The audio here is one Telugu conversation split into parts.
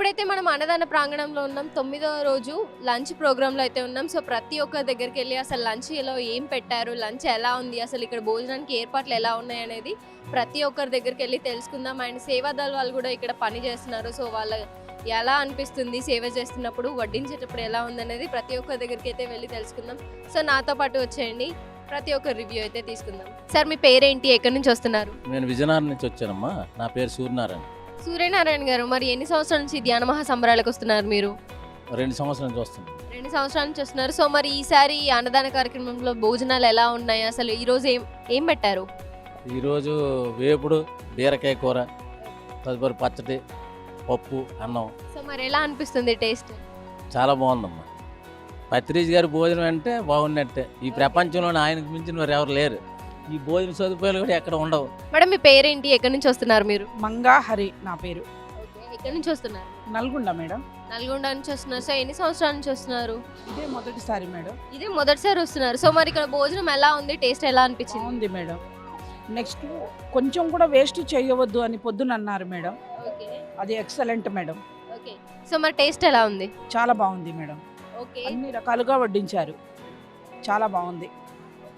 ఇప్పుడైతే మనం అన్నదాన ప్రాంగణంలో ఉన్నాం తొమ్మిదో రోజు లంచ్ ప్రోగ్రాంలో అయితే ఉన్నాం. సో ప్రతి ఒక్క దగ్గరికి వెళ్ళి అసలు లంచ్లో ఏం పెట్టారు లంచ్ ఎలా ఉంది అసలు ఇక్కడ భోజనానికి ఏర్పాట్లు ఎలా ఉన్నాయి అనేది ప్రతి ఒక్కరి దగ్గరికి వెళ్ళి తెలుసుకుందాం. అండ్ సేవాదళ వాళ్ళు కూడా ఇక్కడ పని చేస్తున్నారు. సో వాళ్ళ ఎలా అనిపిస్తుంది సేవ చేస్తున్నప్పుడు వడ్డించేటప్పుడు ఎలా ఉందనేది ప్రతి ఒక్క దగ్గరికి అయితే వెళ్ళి తెలుసుకుందాం. సో నాతో పాటు వచ్చేయండి. ప్రతి ఒక్క రివ్యూ అయితే తీసుకుందాం. సార్ మీ పేరేంటి? ఎక్కడి నుంచి వస్తున్నారు? నేను విజయనగరం నుంచి వచ్చానమ్మా. నా పేరు సూర్యనారాయణ. సూర్యనారాయణ గారు మరి ఎన్ని సంవత్సరాల నుంచి ధ్యాన మహాసంబరాలకు వస్తున్నారు మీరు? రెండు సంవత్సరాల నుంచి వస్తున్నాను రెండు సంవత్సరాల నుంచి వస్తున్నారు. సో మరి ఈసారి ఈ అన్నదాన కార్యక్రమంలో భోజనాలు ఎలా ఉన్నాయి? అసలు ఈ రోజు ఏం ఏం పెట్టారు? ఈరోజు వేపుడు బీరకాయ కూర తదుపరి పచ్చడి పప్పు అన్నం. సో మరి ఎలా అనిపిస్తుంది టేస్ట్? చాలా బాగుందమ్మా. పత్రిజ్ గారి భోజనం అంటే బాగున్నట్టే. ఈ ప్రపంచంలోనే ఆయనకు మించిన వారు ఎవరు లేరు. ఈ భోజన సదుపాయాలు కూడా ఎక్కడ ఉండవు. మేడం మీ పేరేంటి? ఎక్కడి నుంచి వస్తున్నారు మీరు? మంగా హరి నా పేరు. ఎక్కడి నుంచి వస్తున్నారు? నల్గొండ మేడం. నల్గొండ నుంచి వస్తున్నారు. సో ఎన్ని సంవత్సరాల నుంచి వస్తున్నారు? ఇదే మొదటిసారి మేడం. ఇదే మొదటిసారి వస్తున్నారు. సో మరి ఇక్కడ భోజనం ఎలా ఉంది? టేస్ట్ ఎలా అనిపించింది? బాగుంది మేడం. నెక్స్ట్ కొంచెం కూడా వేస్ట్ చేయవద్దు అని పొద్దున అన్నారు మేడం. ఓకే. అది ఎక్సలెంట్ మేడం. ఓకే. సో మరి టేస్ట్ ఎలా ఉంది? చాలా బాగుంది మేడం. ఓకే. అన్ని రకాలుగా వడ్డించారు. చాలా బాగుంది.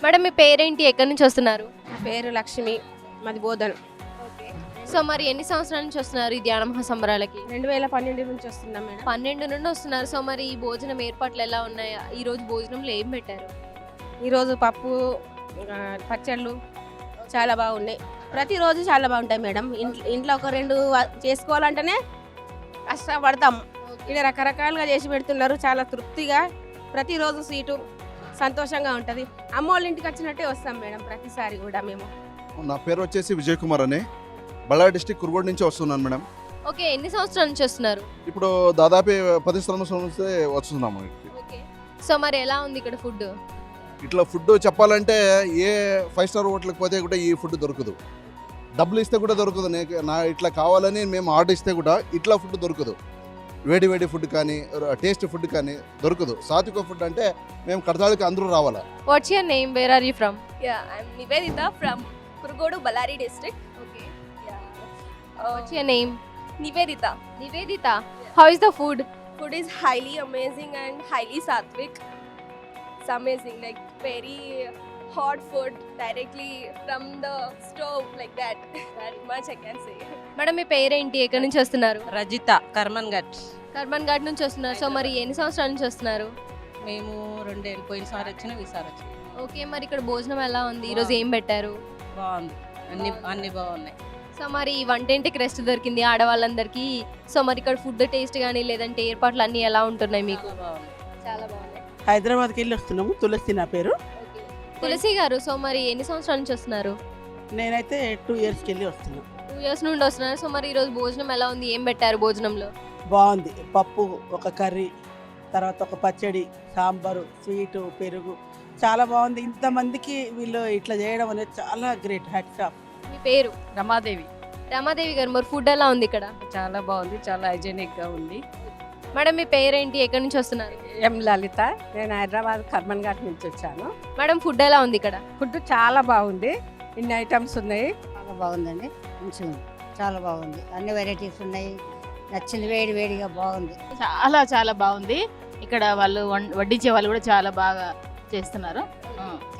మేడం మీ పేరేంటి? ఎక్కడి నుంచి వస్తున్నారు? పేరు లక్ష్మి మాది బోధన్. సో మరి ఎన్ని సంవత్సరాల నుంచి వస్తున్నారు ఈ ధ్యాన మహాసంబరాలకి? రెండు వేల పన్నెండు నుంచి వస్తున్నాం మేడం. పన్నెండు నుండి వస్తున్నారు. సో మరి ఈ భోజనం ఏర్పాట్లు ఎలా ఉన్నాయి? ఈ రోజు భోజనంలో ఏం పెట్టారు? ఈరోజు పప్పు ఆ, పచ్చళ్ళు చాలా బాగున్నాయి. ప్రతిరోజు చాలా బాగుంటాయి మేడం. ఇంట్లో ఇంట్లో ఒక రెండు వ- చేసుకోవాలంటేనే కష్టపడతాం. ఇక్కడ రకరకాలుగా చేసి పెడుతున్నారు. చాలా తృప్తిగా. ప్రతిరోజు సీటు సంతోషంగా ఉంటుంది. అమ్మ వాళ్ళ ఇంటికి వచ్చినట్టే వస్తాం మేడం ప్రతిసారి కూడా మేము. నా పేరు వచ్చేసి విజయ్ కుమార్ అని. బళ్ళారి డిస్టిక్ కురుగోడు నుంచి వస్తున్నాను మేడం. ఓకే ఎన్ని సంవత్సరాల నుంచి వస్తున్నారు? ఇప్పుడు దాదాపు పది సంవత్సరాల నుంచి వస్తున్నాము ఇక్కడికి. ఓకే. సో మరి ఎలా ఉంది ఇక్కడ ఫుడ్ ఇట్లా ఫుడ్ చెప్పాలంటే ఏ ఫైవ్ స్టార్ హోటల్కి పోతే కూడా ఈ ఫుడ్ దొరకదు. డబ్బులు ఇస్తే కూడా దొరకదు. నా ఇట్లా కావాలని మేము ఆర్డర్ ఇస్తే కూడా ఇట్లా ఫుడ్ దొరకదు. వేడి వేడి ఫుడ్ కానీ టేస్ట్ ఫుడ్ కానీ దొరకదు. సాత్విక ఫుడ్ అంటే మేము కడతాళికి అందరూ రావాలా? What's your name where are from yeah Nivedita from Kurugodu Ballari district okay yeah name Nivedita Nivedita how is the food food is highly amazing and highly sattvic it's amazing like very hot food directly from the stove, like that. That much I can say. Madam మీ పేరేంటి? ఎక్కడి నుంచి వస్తున్నారు? రజిత కర్మన్ ఘట్ కర్మన్ ఘాట్ నుంచి వస్తున్నారు. సో మరి ఎన్ని సంవత్సరాల నుంచి వస్తున్నారు? మేము రెండేళ్ళు పోయినసారి వచ్చిన ఈసారి వచ్చిన. ఓకే మరి ఇక్కడ భోజనం ఎలా ఉంది? ఈ రోజు ఏం పెట్టారు? బాగుంది. అన్ని అన్ని బాగున్నాయి. సో మరి ఈ వంటింటికి రెస్ట్ దొరికింది? ఆడవాళ్ళందరికీ సో మరి ఇక్కడ ఫుడ్ టేస్ట్ కానీ లేదంటే ఏర్పాట్లు అన్నీ ఎలా ఉంటున్నాయి మీకు? చాలా బాగుంది చాలా బాగున్నాయి. హైదరాబాద్కి వెళ్ళి వస్తున్నాము. తులసి నా పేరు. తులసి గారు సో మరి ఎన్ని సంవత్సరాల నుంచి వస్తున్నారు? నేనైతే టూ ఇయర్స్కి వెళ్ళి వస్తున్నాను టూ ఇయర్స్ నుండి వస్తున్నారు. సో మరి ఈరోజు భోజనం ఎలా ఉంది? ఏం పెట్టారు భోజనంలో? బాగుంది. పప్పు ఒక కర్రీ తర్వాత ఒక పచ్చడి సాంబారు స్వీటు పెరుగు. చాలా బాగుంది. ఇంతమందికి వీళ్ళు ఇట్లా చేయడం అనేది చాలా గ్రేట్. హ్యాట్స్ ఆఫ్ మీ పేరు? రమాదేవి. రమాదేవి గారు మరి ఫుడ్ ఎలా ఉంది ఇక్కడ? చాలా బాగుంది. చాలా హైజీనిక్గా ఉంది. మేడం మీ పేరేంటి? ఎక్కడి నుంచి వస్తున్నారు? ఎం లలిత. నేను హైదరాబాద్ కర్మన్ ఘాట్ నుంచి వచ్చాను. మేడం ఫుడ్ ఎలా ఉంది ఇక్కడ? ఫుడ్ చాలా బాగుంది. ఇన్ని ఐటమ్స్ ఉన్నాయి. చాలా బాగుందండి. మంచిగా చాలా బాగుంది. అన్ని వెరైటీస్ ఉన్నాయి. నచ్చింది వేడి వేడిగా బాగుంది. చాలా చాలా బాగుంది. ఇక్కడ వాళ్ళు వడ్డించే వాళ్ళు కూడా చాలా బాగా చేస్తున్నారు.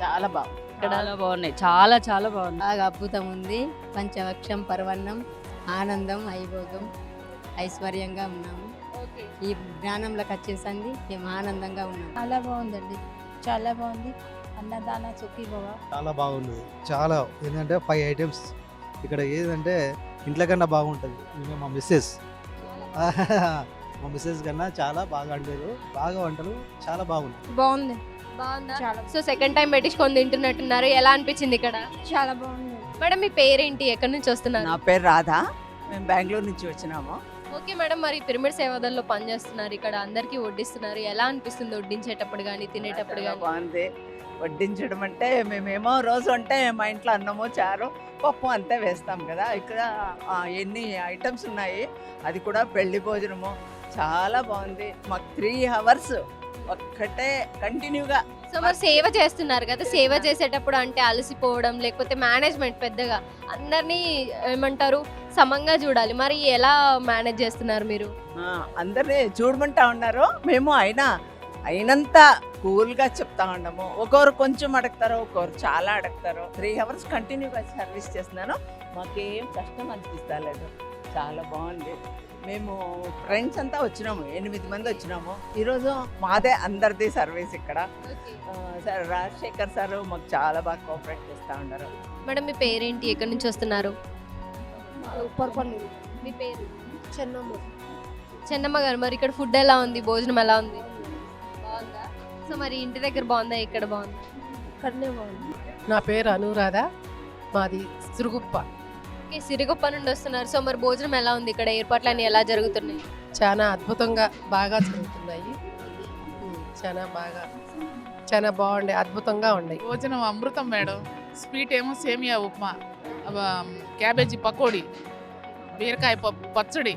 చాలా బాగుంది. ఇక్కడ చాలా బాగున్నాయి. చాలా చాలా బాగుంది బాగా అద్భుతం ఉంది. పంచవక్షం పర్వన్నం ఆనందం ఐభోగం ఐశ్వర్యంగా ఉన్నాము. ఈ జ్ఞానంలోకి వచ్చేసండి. మేము ఆనందంగా ఉన్నాము చాలా బాగుందండి. చాలా బాగుంది. అన్నదాన సుఖీ భవ చాలా బాగుంది. చాలా ఏంటంటే ఫైవ్ ఐటమ్స్ ఇక్కడ ఏదంటే ఇంట్లో కన్నా బాగుంటుంది. మా మిస్సెస్ మా మిస్సెస్ కన్నా చాలా బాగా వండారు. బాగా వంటలు. చాలా బాగుంది బాగుంది. బాగుందా? చాలా సో సెకండ్ టైం పెట్టించుకొని తింటున్నట్టున్నారు. ఎలా అనిపించింది ఇక్కడ? చాలా బాగుంది. మేడం మీ పేరేంటి? ఎక్కడి నుంచి వస్తున్నారు? నా పేరు రాధా. మేము బెంగళూరు నుంచి వచ్చినాము. ఓకే మేడం మరి పిరమిడ్ సేవాదల్లో పనిచేస్తున్నారు ఇక్కడ అందరికీ వడ్డిస్తున్నారు. ఎలా అనిపిస్తుంది వడ్డించేటప్పుడు కానీ తినేటప్పుడు కానీ బాగుంది. వడ్డించడం అంటే మేమేమో రోజు అంటే మా ఇంట్లో అన్నము చారు పప్పు అంతే వేస్తాం కదా. ఇక్కడ ఎన్ని ఐటమ్స్ ఉన్నాయి అది కూడా పెళ్ళి భోజనము. చాలా బాగుంది. మాకు త్రీ అవర్స్ ఒక్కటే కంటిన్యూగా సో మరి సేవ చేస్తున్నారు కదా సేవ చేసేటప్పుడు అంటే అలసిపోవడం లేకపోతే మేనేజ్మెంట్ పెద్దగా అందరినీ ఏమంటారు సమంగా చూడాలి. మరి ఎలా మేనేజ్ చేస్తున్నారు మీరు? అందరినీ చూడమంటా ఉన్నారు మేము అయినా అయినంత కూల్గా చెప్తా ఉన్నాము. ఒకరు కొంచెం అడుగుతారు ఒకరు చాలా అడుగుతారు. త్రీ అవర్స్ కంటిన్యూగా సర్వీస్ చేస్తున్నాను. మాకేం కష్టం అనిపిస్తా లేదు చాలా బాగుంది. మేము ఫ్రెండ్స్ అంతా వచ్చినాము ఎనిమిది మంది వచ్చినాము. ఈరోజు మాదే అందరిది సర్వీస్ ఇక్కడ. సార్ రాజశేఖర్ సార్ మాకు చాలా బాగా కోఆపరేట్ చేస్తూ ఉన్నారు. మేడం మీ పేరేంటి? ఎక్కడి నుంచి వస్తున్నారు? ఉప్పర్పల్లి. మీ పేరు? చెన్నమ్మ. చెన్నమ్మ గారు మరి ఇక్కడ ఫుడ్ ఎలా ఉంది? భోజనం ఎలా ఉంది? బాగుందా? సో మరి ఇంటి దగ్గర బాగుందా? ఇక్కడ బాగుందా? ఇక్కడనే బాగుంది. నా పేరు అనురాధ మాది సిరుగుప్ప. ఓకే సిరిగొప్ప నుండి వస్తున్నారు సో మరి భోజనం ఎలా ఉంది? ఇక్కడ ఏర్పాట్లు అన్ని ఎలా జరుగుతున్నాయి? చాలా అద్భుతంగా బాగా జరుగుతున్నాయి. చాలా బాగా చాలా బాగుండే అద్భుతంగా ఉన్నాయి. భోజనం అమృతం మేడం. స్వీట్ ఏమో సేమియా ఉప్మా క్యాబేజీ పకోడీ బీరకాయ పప్పు పచ్చడి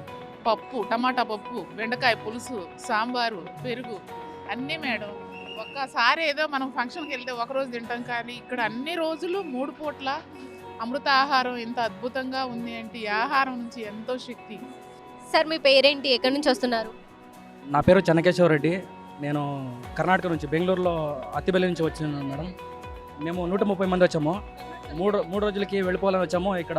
పప్పు టమాటా పప్పు బెండకాయ పులుసు సాంబారు పెరుగు అన్నీ మేడం. ఒక్కసారి ఏదో మనం ఫంక్షన్కి వెళ్తే ఒకరోజు తింటాం కానీ ఇక్కడ అన్ని రోజులు మూడు పూట్ల అమృత ఆహారం ఎంత అద్భుతంగా ఉంది అంటే ఈ ఆహారం నుంచి ఎంతో శక్తి. సార్ మీ పేరేంటి? ఎక్కడి నుంచి వస్తున్నారు? నా పేరు చెన్నకేశ్వర రెడ్డి. నేను కర్ణాటక నుంచి బెంగళూరులో అత్తిబెల్లి నుంచి వచ్చినాను మేడం. మేము నూట ముప్పై మంది వచ్చాము. మూడు మూడు రోజులకి వెళ్ళిపోవాలని వచ్చాము. ఇక్కడ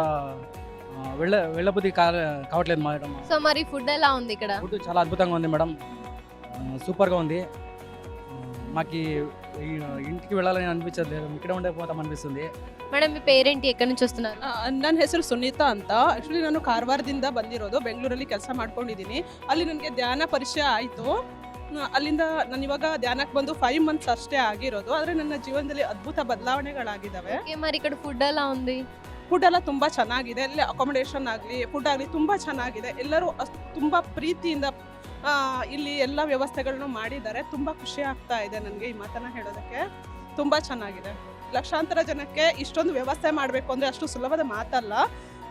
వెళ్ళ వెళ్ళబుద్ధి కావట్లేదు మేడం. సో మరి ఫుడ్ ఎలా ఉంది ఇక్కడ? ఫుడ్ చాలా అద్భుతంగా ఉంది మేడం. సూపర్గా ఉంది. మాకు ఈ ఇంటికి వెళ్ళాలని అనిపించదు లేదు ఇక్కడ ఉండే పోతాం అనిపిస్తుంది. మేడం మీ పేరేంటి ఎక్కడి నుంచి వస్తున్నారు ನನ್ನ ಹೆಸರು ಸುನೀತಾ ಅಂತ ಆ್ಯಕ್ಚುಲಿ ನಾನು ಕಾರವಾರದಿಂದ ಬಂದಿರೋದು ಬೆಂಗಳೂರಲ್ಲಿ ಕೆಲಸ ಮಾಡ್ಕೊಂಡಿದ್ದೀನಿ ಅಲ್ಲಿ ನನಗೆ ಧ್ಯಾನ ಪರಿಚಯ ಆಯಿತು ಅಲ್ಲಿಂದ ನಾನು ಇವಾಗ ಧ್ಯಾನಕ್ಕೆ ಬಂದು ಫೈವ್ ಮಂತ್ಸ್ ಅಷ್ಟೇ ಆಗಿರೋದು ಆದರೆ ನನ್ನ ಜೀವನದಲ್ಲಿ ಅದ್ಭುತ ಬದಲಾವಣೆಗಳಾಗಿದ್ದಾವೆ ఓకే మరి ఇక్కడ ఫుడ్ ఎలా ఉంది ಫುಡ್ ಎಲ್ಲ ತುಂಬ ಚೆನ್ನಾಗಿದೆ ಇಲ್ಲಿ ಅಕಾಮಿಡೇಷನ್ ಆಗಲಿ ಫುಡ್ ಆಗಲಿ ತುಂಬ ಚೆನ್ನಾಗಿದೆ ಎಲ್ಲರೂ ಅಸ್- ತುಂಬ ಪ್ರೀತಿಯಿಂದ ಆ, ಇಲ್ಲಿ ಎಲ್ಲ ವ್ಯವಸ್ಥೆಗಳನ್ನು ಮಾಡಿದ್ದಾರೆ ತುಂಬ ಖುಷಿ ಆಗ್ತಾ ಇದೆ ನನಗೆ ಈ ಮಾತನ್ನ ಹೇಳೋದಕ್ಕೆ ತುಂಬ ಚೆನ್ನಾಗಿದೆ ಲಕ್ಷಾಂತರ ಜನಕ್ಕೆ ಇಷ್ಟೊಂದು ವ್ಯವಸ್ಥೆ ಮಾಡಬೇಕು ಅಂದರೆ ಅಷ್ಟು ಸುಲಭದ ಮಾತಲ್ಲ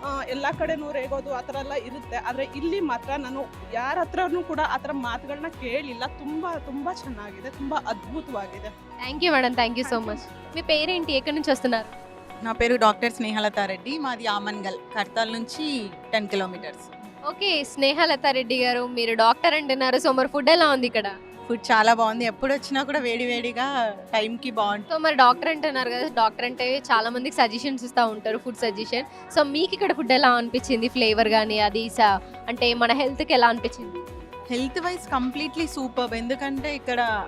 ಆ, ಎಲ್ಲ ಕಡೆನೂ ರೇಗೋದು ಆ ಥರ ಎಲ್ಲ ಇರುತ್ತೆ ಆದರೆ ಇಲ್ಲಿ ಮಾತ್ರ ನಾನು ಯಾರ ಹತ್ರನೂ ಕೂಡ ಆ ಥರ ಮಾತುಗಳನ್ನ ಕೇಳಿಲ್ಲ ತುಂಬ ತುಂಬ ಚೆನ್ನಾಗಿದೆ ತುಂಬ ಅದ್ಭುತವಾಗಿದೆ thank you madam thank you so much మీ పేరేంటి ఎక్కడి నుంచి వస్తున్నారు నా పేరు డాక్టర్ స్నేహలతారెడ్డి మాది ఆమన్గల్ కర్తాల్ నుంచి ten kilometres okay Snehalatha Reddy గారు మీరు డాక్టర్ అంటున్నారు సో మరి ఫుడ్ ఎలా ఉంది ఇక్కడ ఫుడ్ చాలా బాగుంది. ఎప్పుడు వచ్చినా కూడా వేడి వేడిగా టైంకి బాగుంటుంది సో మరి డాక్టర్ అంటున్నారు కదా డాక్టర్ అంటే చాలా మందికి సజెషన్స్ ఇస్తూ ఉంటారు ఫుడ్ సజెషన్. సో మీకు ఇక్కడ ఫుడ్ ఎలా అనిపించింది? ఫ్లేవర్ కానీ అది స- అంటే మన హెల్త్కి ఎలా అనిపించింది? Health wise completely super. ఎందుకంటే ఇక్కడ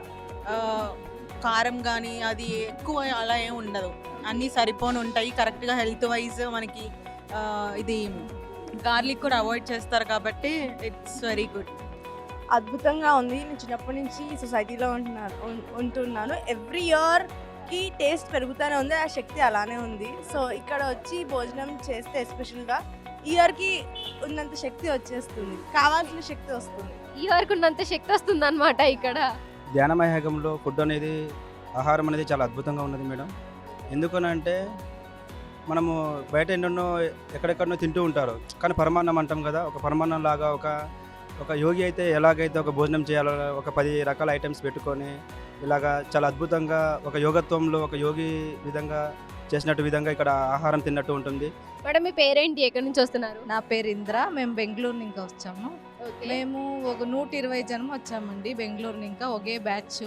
కారం కానీ అది ఎక్కువ అలా ఏం ఉండదు. అన్నీ సరిపోని ఉంటాయి. కరెక్ట్గా హెల్త్ వైజ్ మనకి ఇది గార్లిక్ కూడా అవాయిడ్ చేస్తారు కాబట్టి ఇట్స్ వెరీ గుడ్. అద్భుతంగా ఉంది. నేను చిన్నప్పటి నుంచి ఈ సొసైటీలో ఉంటున్నాను ఉంటున్నాను. ఎవ్రీ ఇయర్కి టేస్ట్ పెరుగుతూనే ఉంది. ఆ శక్తి అలానే ఉంది. సో ఇక్కడ వచ్చి భోజనం చేస్తే ఎస్పెషల్గా ఇయర్కి ఉన్నంత శక్తి వచ్చేస్తుంది. కావాల్సిన శక్తి వస్తుంది. ఈ వరకు ఉన్నంత శక్తి వస్తుంది అనమాట ఇక్కడ. ధ్యానమయగంలో ఫుడ్ అనేది ఆహారం అనేది చాలా అద్భుతంగా ఉన్నది మేడం. ఎందుకనంటే మనము బయట ఎన్నెన్నో ఎక్కడెక్కడనో తింటూ ఉంటారు. కానీ పరమాన్నం అంటాం కదా ఒక పరమాన్నం లాగా ఒక ఒక యోగి అయితే ఎలాగైతే ఒక భోజనం చేయాలో ఒక పది రకాల ఐటమ్స్ పెట్టుకొని ఇలాగా చాలా అద్భుతంగా ఒక యోగత్వంలో ఒక యోగి విధంగా చేసినట్టు విధంగా ఇక్కడ ఆహారం తిన్నట్టు ఉంటుంది. మేడం మీ పేరేంటి? ఎక్కడి నుంచి వస్తున్నారు? నా పేరు ఇంద్ర. మేము బెంగళూరు ఇంకా వచ్చాము. ఓకే. మేము ఒక నూట ఇరవై జనం వచ్చామండి బెంగళూరు ఇంకా ఒకే బ్యాచ్.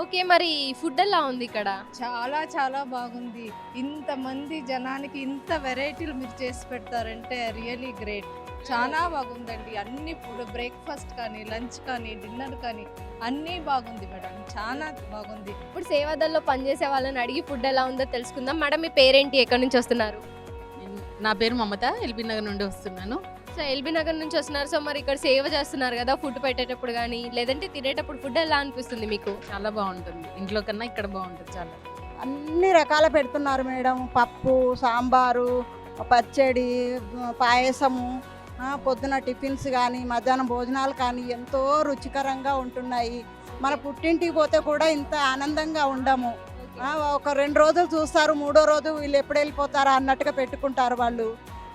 ఓకే మరి ఫుడ్ ఎలా ఉంది ఇక్కడ? చాలా చాలా బాగుంది. ఇంతమంది జనానికి ఇంత వెరైటీలు మీరు చేసి పెడతారంటే రియలీ గ్రేట్. చాలా బాగుందండి. అన్ని ఫుడ్ బ్రేక్ఫాస్ట్ కానీ లంచ్ కానీ డిన్నర్ కానీ అన్నీ బాగుంది మేడం. చాలా బాగుంది. ఇప్పుడు సేవాదల్లో పనిచేసే వాళ్ళని అడిగి ఫుడ్ ఎలా ఉందో తెలుసుకుందాం. మేడం మీ పేరేంటి? ఎక్కడి నుంచి వస్తున్నారు? నా పేరు మమత. ఎల్బీ నగర్ నుండి వస్తున్నాను. సో ఎల్బీ నగర్ నుంచి వస్తున్నారు. సో మరి ఇక్కడ సేవ చేస్తున్నారు కదా ఫుడ్ పెట్టేటప్పుడు కానీ లేదంటే తినేటప్పుడు ఫుడ్ ఎలా అనిపిస్తుంది మీకు? చాలా బాగుంటుంది. ఇంట్లో కన్నా ఇక్కడ బాగుంటుంది చాలా. అన్ని రకాల పెడుతున్నారు మేడం. పప్పు సాంబారు పచ్చడి పాయసము. పొద్దున టిఫిన్స్ కానీ మధ్యాహ్నం భోజనాలు కానీ ఎంతో రుచికరంగా ఉంటున్నాయి. మన పుట్టింటికి పోతే కూడా ఇంత ఆనందంగా ఉండము. ఒక రెండు రోజులు చూస్తారు మూడో రోజు వీళ్ళు ఎప్పుడు వెళ్ళిపోతారా అన్నట్టుగా పెట్టుకుంటారు వాళ్ళు.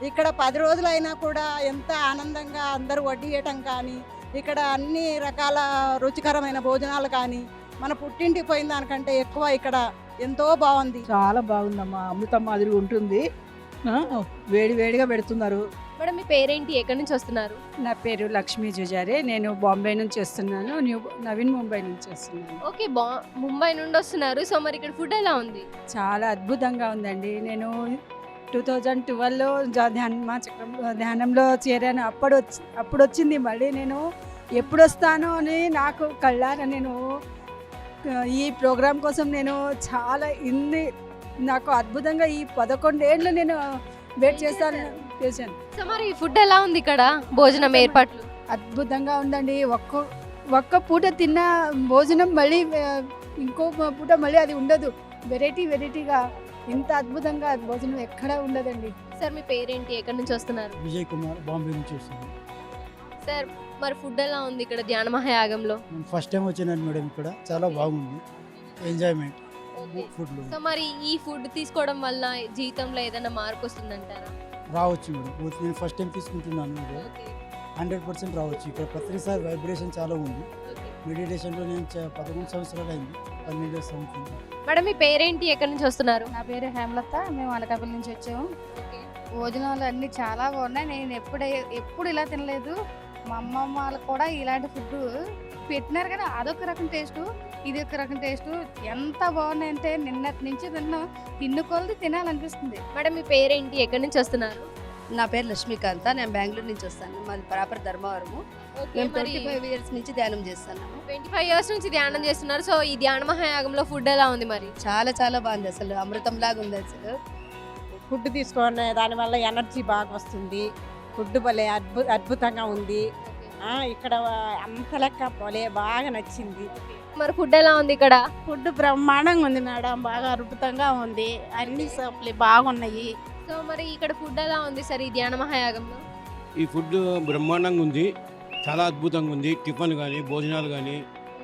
ఇక్కడ పది రోజులు అయినా కూడా ఎంత ఆనందంగా అందరూ వడ్డీయటం కానీ ఇక్కడ అన్ని రకాల రుచికరమైన భోజనాలు కానీ మన పుట్టింటికి పోయిన దానికంటే ఎక్కువ ఇక్కడ ఎంతో బాగుంది. చాలా బాగుందమ్మా అమృతం మాదిరి ఉంటుంది. వేడి వేడిగా పెడుతున్నారు. మేడం మీ పేరేంటి? ఎక్కడి నుంచి వస్తున్నారు? నా పేరు లక్ష్మీ జుజారే. నేను బాంబే నుంచి వస్తున్నాను. న్యూ నవీన్ ముంబై నుంచి వస్తున్నాను. ఓకే బా ముంబై నుండి వస్తున్నారు. సో మరి ఇక్కడ ఫుడ్ ఎలా ఉంది? చాలా అద్భుతంగా ఉందండి. నేను టూ థౌజండ్ ట్వెల్వ్లో ధ్యాన ధ్యానంలో చేరాను. అప్పుడు వచ్చి అప్పుడు వచ్చింది మళ్ళీ నేను ఎప్పుడు వస్తాను అని నాకు కళ్ళారా నేను ఈ ప్రోగ్రాం కోసం నేను చాలా ఇన్ని నాకు అద్భుతంగా ఈ పదకొండేళ్ళు నేను వెయిట్ చేస్తాను చేశాను. సో మరి ఫుడ్ ఎలా ఉంది ఇక్కడ? భోజనం ఏర్పాట్లు. అద్భుతంగా ఉందండి. ఒక్క ఒక్క పూట తిన్న భోజనం మళ్ళీ ఇంకో పూట మళ్ళీ అది ఉండదు. వెరైటీ వెరైటీగా ఇంత అద్భుతంగా భోజనం ఎక్కడా ఉండదండి. సార్ మీ పేరేంటి? ఎక్కడి నుంచి వస్తున్నారు? విజయ్ కుమార్ బాంబే నుంచి వస్తున్నాను. సార్ మరి ఫుడ్ ఎలా ఉంది ఇక్కడ ధ్యాన మహాయాగంలో ఫస్ట్ టైం వచ్చినాను మేడం ఇక్కడ. చాలా బాగుంది. ఎంజాయ్మెంట్ ఫుడ్లో సో మరి ఈ ఫుడ్ తీసుకోవడం వల్ల జీవితంలో ఏదైనా మార్పు వస్తుందంటారా? రావచ్చు మేడం. నేను ఫస్ట్ టైం తీసుకుంటున్నాను ఇది. హండ్రెడ్ పర్సెంట్ రావచ్చు. ఇక్కడ ప్రతిసారి వైబ్రేషన్ చాలా ఉంది. మెడిటేషన్లో నేను పదకొండు సంవత్సరాలు అయింది. పన్నెండు సంవత్సరం. మేడం మీ పేరేంటి? ఎక్కడి నుంచి వస్తున్నారు? నా పేరు హేమలత. మేము అనకాపల్లి నుంచి వచ్చాము. భోజనాలు అన్నీ చాలా బాగున్నాయి. నేను ఎప్పుడే ఎప్పుడు ఇలా తినలేదు. మా అమ్మమ్మ వాళ్ళకి కూడా ఇలాంటి ఫుడ్ పెట్టినారు కానీ అదొక రకం టేస్ట్ ఇది ఒక రకం టేస్ట్. ఎంత బాగున్నాయంటే నిన్నటి నుంచి తిన్నా. తిన్ను కొలది తినాలనిపిస్తుంది. మేడం మీ పేరేంటి? ఎక్కడి నుంచి వస్తున్నారు? నా పేరు లక్ష్మీకాంత. నేను బెంగళూరు నుంచి వస్తాను. మాది ప్రాపర్ ధర్మవరము. మేము ట్వంటీ ఫైవ్ ఇయర్స్ నుంచి ధ్యానం చేస్తున్నాము. ట్వంటీ ఫైవ్ ఇయర్స్ నుంచి ధ్యానం చేస్తున్నారు. సో ఈ ధ్యాన మహాయాగంలో ఫుడ్ ఎలా ఉంది మరి? చాలా చాలా బాగుంది అసలు. అమృతం లాగా ఉంది అసలు. ఫుడ్ తీసుకునే దానివల్ల ఎనర్జీ బాగా వస్తుంది. ఫుడ్ భలే అద్భు అద్భుతంగా ఉంది. ఇక్కడ అంత లెక్క భలే బాగా నచ్చింది. మరి ఫుడ్ ఎలా ఉంది ఇక్కడ? ఫుడ్ బ్రహ్మాండంగా ఉంది మేడం బాగా అద్భుతంగా ఉంది. అన్ని సప్లై బాగున్నాయి. సో మరి ఇక్కడ ఫుడ్ ఎలా ఉంది సార్ ఈ ధ్యాన మహాయాగంలో? ఈ ఫుడ్ బ్రహ్మాండంగా ఉంది చాలా అద్భుతంగా ఉంది. టిఫిన్ కానీ భోజనాలు కానీ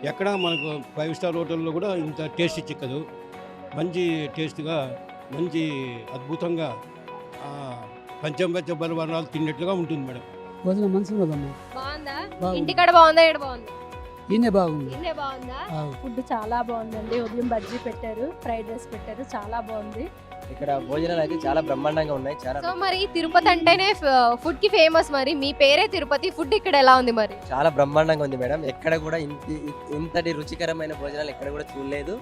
ఎక్కడ మనకు ఫైవ్ స్టార్ హోటల్లో కూడా ఇంత టేస్ట్ చిక్కదు. మంచి టేస్ట్గా మంచి అద్భుతంగా ఆ, పంచంపచ్చ బలవర్ణాలు తిన్నట్లుగా ఉంటుంది మేడం. భోజనం మంచిగా ఉందమ్మా బాగుందా. ఇంటికాడ బాగుందా? ఇక్కడ బాగుందా? ఈయనే బాగుంది. ఇన్నే బాగుందా? ఫుడ్ చాలా బాగుందండి. ఉదయం బజ్జీ పెట్టారు ఫ్రైడ్ రైస్ పెట్టారు చాలా బాగుంది. ఇక్కడ భోజనాలు అయితే చాలా బ్రహ్మాండంగా ఉన్నాయి చాలా సో మరి తిరుపతి అంటేనే ఫుడ్కి ఫేమస్ మరి. మీ పేరే తిరుపతి ఫుడ్ ఇక్కడ ఎలా ఉంది మరి? చాలా బ్రహ్మాండంగా ఉంది మేడం. ఎక్కడ కూడా ఇంత ఇంతటి రుచికరమైన భోజనాలు ఎక్కడ కూడా చూడలేదు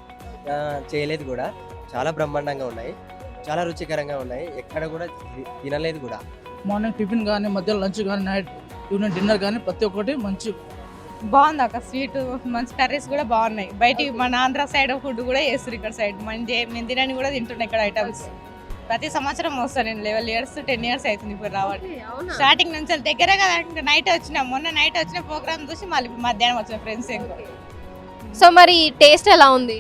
ఆ, చేయలేదు కూడా. చాలా బ్రహ్మాండంగా ఉన్నాయి చాలా రుచికరంగా ఉన్నాయి. ఎక్కడ కూడా తినలేదు కూడా. మార్నింగ్ టిఫిన్ కానీ మధ్యాహ్నం లంచ్ కానీ నైట్ ఈవినింగ్ డిన్నర్ కానీ ప్రతి ఒక్కటి మంచి బాగుంది అక్క స్వీట్ మంచి కర్రీస్ కూడా బాగున్నాయి. బయట మన ఆంధ్ర సైడ్ ఫుడ్ కూడా చేస్తారు ఇక్కడ సైడ్. మంచి మేము తినని కూడా తింటున్నాయి ఇక్కడ ఐటమ్స్. ప్రతి సంవత్సరం వస్తాను నేను లెవెల్ ఇయర్స్ టెన్ ఇయర్స్ అవుతుంది ఇప్పుడు రావాలి. స్టార్టింగ్ నుంచి వెళ్ళి దగ్గరే కదా ఇంకా నైట్ వచ్చిన మొన్న నైట్ వచ్చిన ప్రోగ్రామ్ చూసి మళ్ళీ మధ్యాహ్నం వచ్చిన ఫ్రెండ్స్ ఇంకా. సో మరి టేస్ట్ ఎలా ఉంది?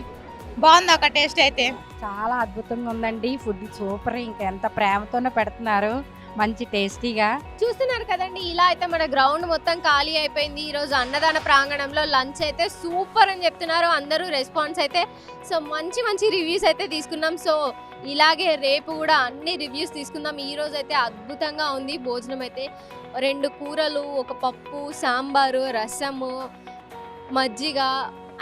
బాగుంది ఒక టేస్ట్ అయితే. చాలా అద్భుతంగా ఉందండి. ఫుడ్ సూపర్ ఇంకా ఎంత ప్రేమతోనే పెడుతున్నారు. మంచి టేస్టీగా. చూస్తున్నారు కదండి ఇలా అయితే మన గ్రౌండ్ మొత్తం ఖాళీ అయిపోయింది. ఈ రోజు అన్నదాన ప్రాంగణంలో లంచ్ అయితే సూపర్ అని చెప్తున్నారు. అందరూ రెస్పాన్స్ అయితే సో మంచి మంచి రివ్యూస్ అయితే తీసుకున్నాం. సో ఇలాగే రేపు కూడా అన్ని రివ్యూస్ తీసుకుందాం. ఈ రోజు అయితే అద్భుతంగా ఉంది భోజనం అయితే. రెండు కూరలు ఒక పప్పు సాంబారు రసము మజ్జిగ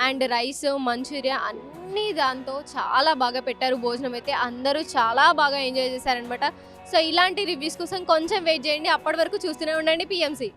అండ్ రైస్ మంచూరియా అన్ని అన్ని దాంతో చాలా బాగా పెట్టారు. భోజనం అయితే అందరూ చాలా బాగా ఎంజాయ్ చేశారనమాట సో ఇలాంటి రివ్యూస్ కోసం కొంచెం వెయిట్ చేయండి. అప్పటి వరకు చూస్తూనే ఉండండి పిఎంసి